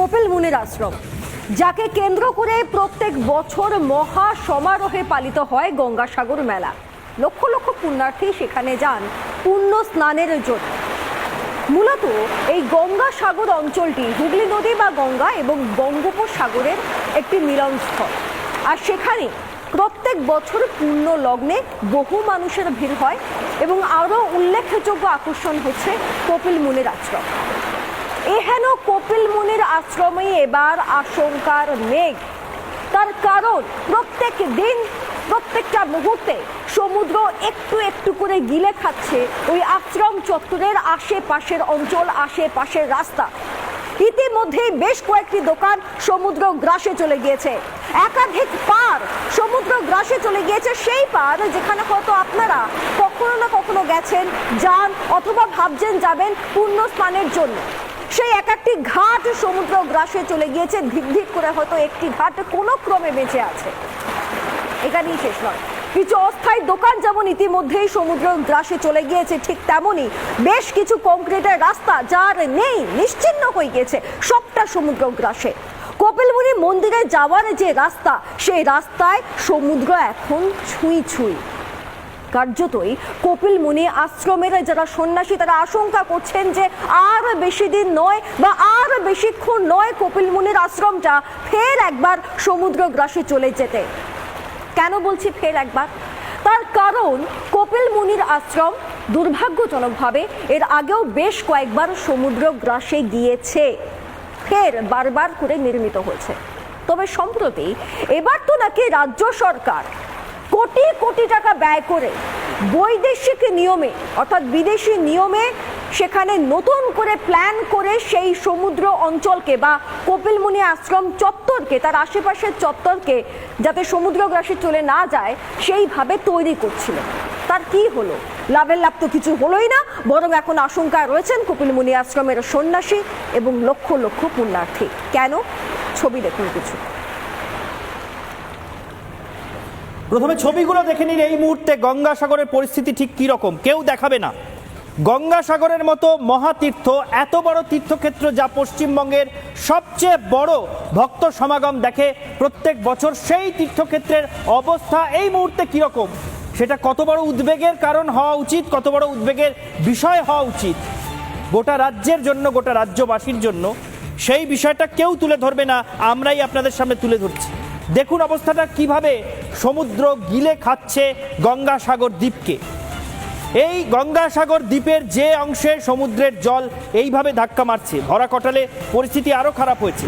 কপিল মুনির আশ্রম, যাকে কেন্দ্র করে প্রত্যেক বছর মহা সমারোহে পালিত হয় গঙ্গাসাগর মেলা। লক্ষ লক্ষ পুণ্যার্থী সেখানে যান পুণ্য স্নানের জন্য। মূলত এই গঙ্গাসাগর অঞ্চলটি হুগলি নদী বা গঙ্গা এবং বঙ্গোপসাগরের একটি মিলনস্থল। আর সেখানে প্রত্যেক বছর পূর্ণ লগ্নে বহু মানুষের ভিড় হয় এবং আরও উল্লেখযোগ্য আকর্ষণ হচ্ছে কপিল মুনির আশ্রম। এহেন কপিল মুনির আশ্রমে এবার আশঙ্কার মেঘ। তার কারণ প্রত্যেক দিন, প্রত্যেকটা মুহূর্তে সমুদ্র একটু একটু করে গিলে খাচ্ছে ওই আশ্রম চত্বরের আশেপাশের অঞ্চল, আশেপাশের রাস্তা। ইতিমধ্যেই বেশ কয়েকটি দোকান সমুদ্র গ্রাসে চলে গিয়েছে। একাধিক পার সমুদ্র গ্রাসে চলে গিয়েছে। সেই পার যেখানে হয়তো আপনারা কখনো না কখনো গেছেন, যান অথবা ভাবছেন যাবেন পূর্ণ স্নানের জন্য। সেই এক একটি ঘাট সমুদ্র গ্রাসে চলে গিয়েছে। ধিক ধিক করে হয়তো একটি ঘাট কোনো ক্রমে বেঁচে আছে। এখানেই শেষ নয়। কিছু অস্থায়ী দোকান যেমন ইতিমধ্যেই সমুদ্র গ্রাসে চলে গিয়েছে, ঠিক তেমনই বেশ কিছু কংক্রিটের রাস্তা যার নেই, নিশ্চিন্ন হয়ে গিয়েছে সবটা সমুদ্র গ্রাসে। কপিলমুনি মন্দিরে যাওয়ার যে রাস্তা, সেই রাস্তায় সমুদ্র এখন ছুঁই ছুঁই। কার্যতই কপিল মুনি আশ্রমের যারা সন্ন্যাসী, তারা আশঙ্কা করছেন যে আর বেশি দিন নয় বা আর বেশিক্ষণ নয় কপিল মুনির আশ্রমটা ফের একবার সমুদ্র গ্রাসে চলে যেতে। কেন বলছি ফের একবার? তার কারণ কপিল মুনির আশ্রম দুর্ভাগ্যজনকভাবে এর আগেও বেশ কয়েকবার সমুদ্র গ্রাসে গিয়েছে। ফের বারবার করে নির্মিত হয়েছে। তবে সম্প্রতি এবার তো নাকি রাজ্য সরকার কোটি কোটি টাকা ব্যয় করে বৈদেশিক নিয়মে, অর্থাৎ বিদেশি নিয়মে সেখানে নতুন করে প্ল্যান করে সেই সমুদ্র অঞ্চলকে বা কপিলমুনি আশ্রম চত্বরকে, তার আশেপাশের চত্বরকে যাতে সমুদ্রগ্রাসে চলে না যায়, সেইভাবে তৈরি করছিল। তার কি হলো? লাভের লাভ তো কিছু হলোই না, বরং এখন আশঙ্কায় রয়েছেন কপিলমুনি আশ্রমের সন্ন্যাসী এবং লক্ষ লক্ষ পুণ্যার্থী। কেন? ছবি দেখুন কিছু। প্রথমে ছবিগুলো দেখে নিন, এই মুহূর্তে গঙ্গাসাগরের পরিস্থিতি ঠিক কী রকম? কেউ দেখাবে না। গঙ্গাসাগরের মতো মহাতীর্থ, এত বড় তীর্থক্ষেত্র যা পশ্চিমবঙ্গের সবচেয়ে বড় ভক্ত সমাগম দেখে প্রত্যেক বছর সেই তীর্থক্ষেত্রের অবস্থা এই মুহূর্তে কীরকম সেটা কত বড় উদ্বেগের কারণ হওয়া উচিত, কত বড় উদ্বেগের বিষয় হওয়া উচিত? গোটা রাজ্যের জন্য, গোটা রাজ্যবাসীর জন্য সেই বিষয়টা কেউ তুলে ধরবে না, আমরাই আপনাদের সামনে তুলে ধরছি। দেখুন অবস্থাটা কীভাবে সমুদ্র গিলে খাচ্ছে গঙ্গাসাগর দ্বীপকে। এই গঙ্গাসাগর দ্বীপের যে অংশে সমুদ্রের জল এইভাবে ধাক্কা মারছে, ভরা কটালে পরিস্থিতি আরও খারাপ হয়েছে।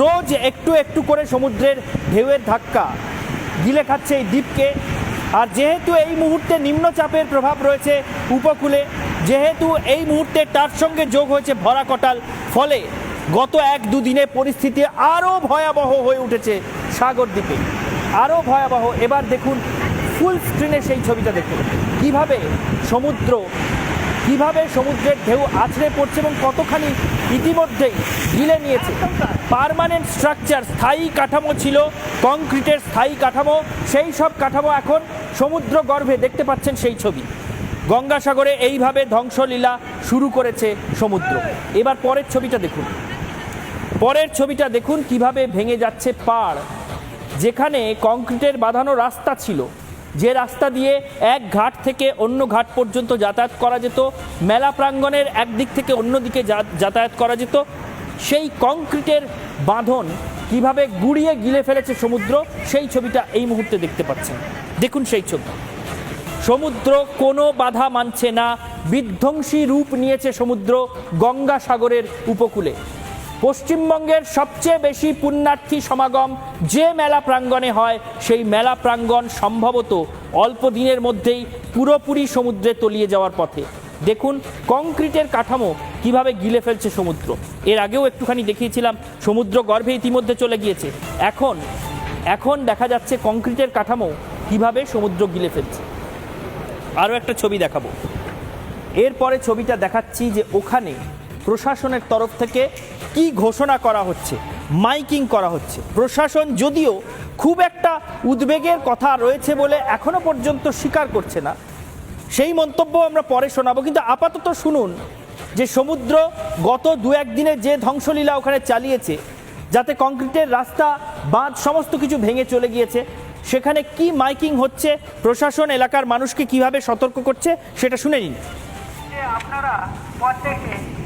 রোজ একটু একটু করে সমুদ্রের ঢেউয়ের ধাক্কা গিলে খাচ্ছে এই দ্বীপকে। আর যেহেতু এই মুহূর্তে নিম্নচাপের প্রভাব রয়েছে উপকূলে, যেহেতু এই মুহূর্তে তার সঙ্গে যোগ হয়েছে ভরা কটাল ফলে গত এক দুদিনে পরিস্থিতি আরও ভয়াবহ হয়ে উঠেছে সাগর দ্বীপে। আরও ভয়াবহ। এবার দেখুন ফুল স্ক্রিনে সেই ছবিটা দেখুন কীভাবে সমুদ্র, কীভাবে সমুদ্রের ঢেউ আছড়ে পড়ছে এবং কতখানি ইতিমধ্যেই গিলে নিয়েছে। পার্মানেন্ট স্ট্রাকচার স্থায়ী কাঠামো ছিল কংক্রিটের স্থায়ী কাঠামো, সেই সব কাঠামো এখন সমুদ্র গর্ভে দেখতে পাচ্ছেন সেই ছবি। গঙ্গাসাগরে এইভাবে ধ্বংসলীলা শুরু করেছে সমুদ্র। এবার পরের ছবিটা দেখুন। পরের ছবিটা দেখুন, কীভাবে ভেঙে যাচ্ছে পাড়। যেখানে কংক্রিটের বাঁধানো রাস্তা ছিল। যে রাস্তা দিয়ে এক ঘাট থেকে অন্য ঘাট পর্যন্ত যাতায়াত করা যেত, মেলা প্রাঙ্গণের একদিক থেকে অন্য দিকে যাতায়াত করা যেত। সেই কংক্রিটের বাঁধন কীভাবে গুড়িয়ে গিলে ফেলেছে সমুদ্র, সেই ছবিটা এই মুহূর্তে দেখতে পাচ্ছেন। দেখুন সেই ছবি। সমুদ্র কোনো বাধা মানছে না, বিধ্বংসী রূপ নিয়েছে সমুদ্র গঙ্গাসাগরের উপকূলে। পশ্চিমবঙ্গের সবচেয়ে বেশি পুণ্যার্থী সমাগম যে মেলা প্রাঙ্গণে হয়, সেই মেলা প্রাঙ্গণ সম্ভবত অল্প দিনের মধ্যেই পুরোপুরি সমুদ্রে তলিয়ে যাওয়ার পথে। দেখুন, কংক্রিটের কাঠামো কীভাবে গিলে ফেলছে সমুদ্র। এর আগেও একটুখানি দেখিয়েছিলাম, সমুদ্র গর্ভে ইতিমধ্যে চলে গিয়েছে। এখন এখন দেখা যাচ্ছে কংক্রিটের কাঠামো কীভাবে সমুদ্র গিলে ফেলছে। আরও একটা ছবি দেখাবো। এরপরে ছবিটা দেখাচ্ছি যে ওখানে প্রশাসনের তরফ থেকে কি ঘোষণা করা হচ্ছে? মাইকিং করা হচ্ছে। প্রশাসন যদিও খুব একটা উদ্বেগের কথা রয়েছে বলে এখনও পর্যন্ত স্বীকার করছে না। সেই মন্তব্য আমরা পরে শোনাবো। কিন্তু আপাতত শুনুন যে সমুদ্র গত দু একদিনে যে ধ্বংসলীলা ওখানে চালিয়েছে, যাতে কংক্রিটের রাস্তা, বাঁধ সমস্ত কিছু ভেঙে চলে গিয়েছে, সেখানে কি মাইকিং হচ্ছে? প্রশাসন এলাকার মানুষকে কীভাবে সতর্ক করছে? সেটা শুনে নিন। আপনারা প্রত্যেকে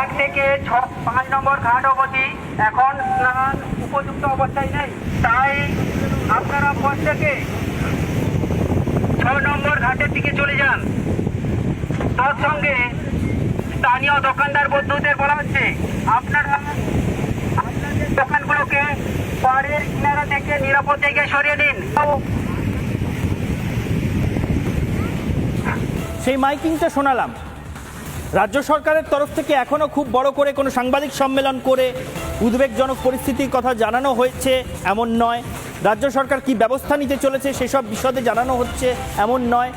এক থেকে ছ, পাঁচ নম্বর ঘাট অবধি। এখন স্নান উপযুক্ত অবস্থায় নেই। তাই আপনারা প্রত্যেকে ছ নম্বর ঘাটের দিকে চলে যান। তার সঙ্গে স্থানীয় দোকানদার বন্ধুদের বলা হচ্ছে, আপনারা আপনাদের দোকানগুলোকে পাড়ের কিনারা থেকে নিরাপদ জায়গায় সরিয়ে নিন সেই মাইকিংটা শোনালাম। রাজ্য সরকারের তরফ থেকে এখনও খুব বড় করে কোনো সাংবাদিক সম্মেলন করে উদ্বেগজনক পরিস্থিতির কথা জানানো হয়েছে, এমন নয়। রাজ্য সরকার কি ব্যবস্থা নিতে চলেছে সেসব বিশদে জানানো হচ্ছে, এমন নয়।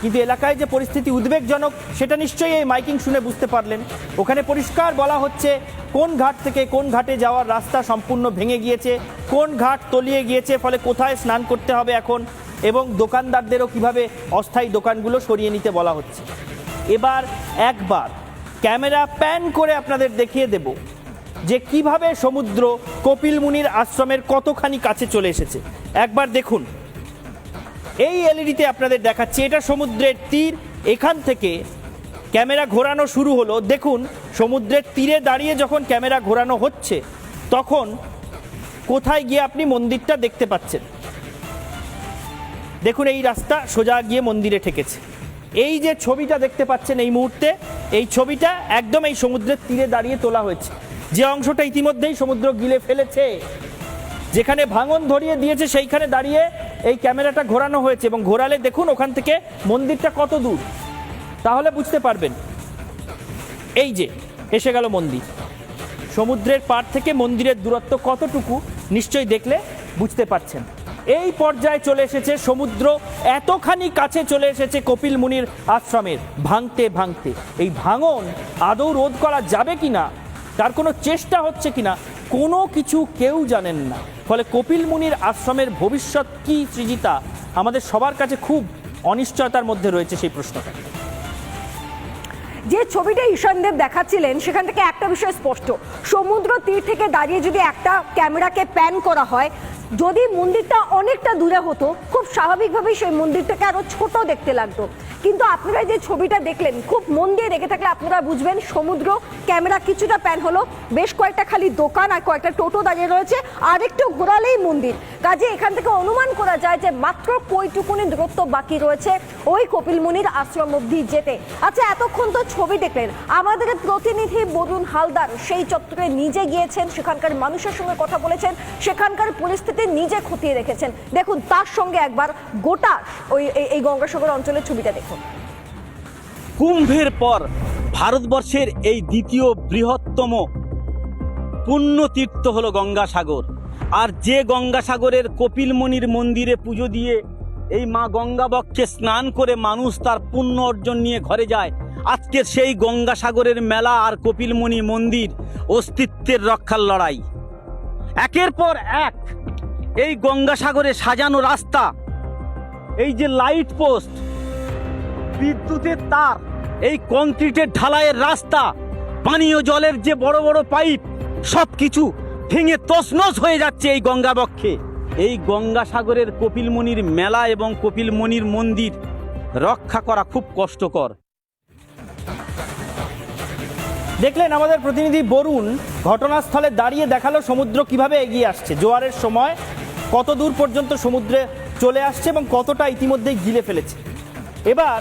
কিন্তু এলাকায় যে পরিস্থিতি উদ্বেগজনক, সেটা নিশ্চয়ই এই মাইকিং শুনে বুঝতে পারলেন। ওখানে পরিষ্কার বলা হচ্ছে, কোন ঘাট থেকে কোন ঘাটে যাওয়ার রাস্তা সম্পূর্ণ ভেঙে গিয়েছে, কোন ঘাট তলিয়ে গিয়েছে, ফলে কোথায় স্নান করতে হবে এখন, এবং দোকানদারদেরও কীভাবে অস্থায়ী দোকানগুলো সরিয়ে নিতে বলা হচ্ছে। এবার একবার ক্যামেরা প্যান করে আপনাদের দেখিয়ে দেব যে কীভাবে সমুদ্র কপিল মুনির আশ্রমের কতখানি কাছে চলে এসেছে। একবার দেখুন। এই এলইডিতে আপনাদের দেখাচ্ছি, এটা সমুদ্রের তীর। এখান থেকে ক্যামেরা ঘোরানো শুরু হলো। দেখুন, সমুদ্রের তীরে দাঁড়িয়ে যখন ক্যামেরা ঘোরানো হচ্ছে, তখন কোথায় গিয়ে আপনি মন্দিরটা দেখতে পাচ্ছেন? দেখুন, এই রাস্তা সোজা গিয়ে মন্দিরে ঠেকেছে। এই যে ছবিটা দেখতে পাচ্ছেন এই মুহূর্তে, এই ছবিটা একদম এই সমুদ্রের তীরে দাঁড়িয়ে তোলা হয়েছে। যে অংশটা ইতিমধ্যেই সমুদ্র গিলে ফেলেছে, যেখানে ভাঙন ধরিয়ে দিয়েছে, সেইখানে দাঁড়িয়ে এই ক্যামেরাটা ঘোরানো হয়েছে এবং ঘোরালে দেখুন ওখান থেকে মন্দিরটা কত দূর। তাহলে বুঝতে পারবেন, এই যে এসে গেল মন্দির। সমুদ্রের পাড় থেকে মন্দিরের দূরত্ব কতটুকু, নিশ্চয়ই দেখলে বুঝতে পারছেন। এই পর্যায়ে চলে এসেছে সমুদ্র, এতখানি কাছে চলে এসেছে কপিল মুনির আশ্রমের। ভাঙতে ভাঙতে। এই ভাঙন আদৌ রোধ করা যাবে কি না তার কোনো চেষ্টা হচ্ছে কিনা? কোনো কিছু কেউ জানেন না। ফলে কপিল মুনির আশ্রমের ভবিষ্যৎ কি সৃজিতা? আমাদের সবার কাছে খুব অনিশ্চয়তার মধ্যে রয়েছে সেই প্রশ্নটা। যে ছবিটা ঈশানদেব দেখাচ্ছিলেন, সেখান থেকে একটা বিষয় স্পষ্ট। সমুদ্র তীর থেকে দাঁড়িয়ে যদি একটা ক্যামেরাকে প্যান করা হয় যদি মন্দিরটা অনেকটা দূরে হতো খুব স্বাভাবিকভাবেই সেই মন্দিরটাকে আরও ছোট দেখতে লাগতো। কিন্তু আপনারা যে ছবিটা দেখলেন, খুব মন দিয়ে দেখে থাকলে আপনারা বুঝবেন সমুদ্র, ক্যামেরা কিছুটা প্যান হলো, বেশ কয়েকটা খালি দোকান আর কয়েকটা টোটো দাঁড়িয়ে রয়েছে আর একটু ঘোরালেই মন্দির। কাজে এখান থেকে অনুমান করা যায় যে মাত্র কইটুকুনি দূরত্ব বাকি রয়েছে ওই কপিল মুনির আশ্রম অবধি যেতে। আচ্ছা এতক্ষণ তো ছবি দেখলেন। আমাদের প্রতিনিধি বরুণ হালদার সেই চত্বরে নিজে গিয়েছেন, সেখানকার মানুষের সঙ্গে কথা বলেছেন, সেখানকার পরিস্থিতি নিজে খতিয়ে রেখেছেন দেখুন, তার সঙ্গে একবার গোটা ওই, এই- এই গঙ্গাসাগর অঞ্চলের ছবিটা দেখুন। কুম্ভের পর ভারতবর্ষের এই দ্বিতীয় বৃহত্তম পুণ্যতীর্থ হলো গঙ্গাসাগর। আর যে গঙ্গাসাগরের কপিলমণির মন্দিরে পুজো দিয়ে এই মা গঙ্গাবক্ষে স্নান করে মানুষ তার পুণ্য অর্জন নিয়ে ঘরে যায়, আজকের সেই গঙ্গাসাগরের মেলা আর কপিলমণি মন্দির অস্তিত্বের রক্ষার লড়াই। একের পর এক এই গঙ্গাসাগরে সাজানো রাস্তা, এই যে লাইট পোস্ট বিদ্যুতের তার, এই কংক্রিটের ঢালাইয়ের রাস্তা, পানীয় জলের যে বড় বড় পাইপ সব কিছু ভেঙে তছনছ হয়ে যাচ্ছে এই গঙ্গাবক্ষে। এই গঙ্গাসাগরের কপিলমণির মেলা এবং কপিলমণির মন্দির রক্ষা করা খুব কষ্টকর। দেখলেন, আমাদের প্রতিনিধি বরুণ ঘটনাস্থলে দাঁড়িয়ে দেখাল সমুদ্র কীভাবে এগিয়ে আসছে। জোয়ারের সময় কত দূর পর্যন্ত সমুদ্রে চলে আসছে এবং কতটা ইতিমধ্যেই গিলে ফেলেছে। এবার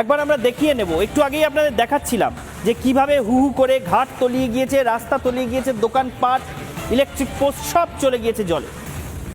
একবার আমরা দেখিয়ে নেব। একটু আগেই আপনাদের দেখাচ্ছিলাম যে কীভাবে হু হু করে ঘাট তলিয়ে গিয়েছে, রাস্তা তলিয়ে গিয়েছে, দোকানপাট ইলেকট্রিক পোস্ট সব চলে গিয়েছে জলে।